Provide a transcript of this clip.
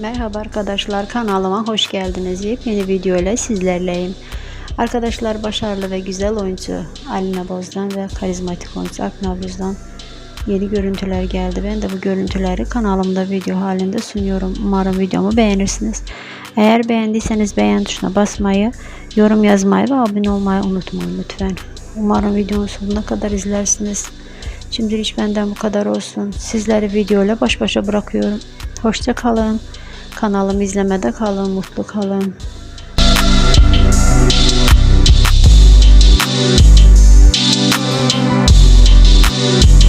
Merhaba arkadaşlar kanalıma hoş geldiniz. Yepyeni video ile sizlerleyim. Arkadaşlar başarılı ve güzel oyuncu Alina Boz'dan ve karizmatik oyuncu Alp Navruz'dan yeni görüntüler geldi. Ben de bu görüntüleri kanalımda video halinde sunuyorum. Umarım videomu beğenirsiniz. Eğer beğendiyseniz beğen tuşuna basmayı, yorum yazmayı ve abone olmayı unutmayın lütfen. Umarım videonun sonuna kadar izlersiniz. Şimdilik benden bu kadar olsun. Sizleri videoyla baş başa bırakıyorum. Hoşça kalın. Kanalımı izlemede kalın, mutlu kalın. Müzik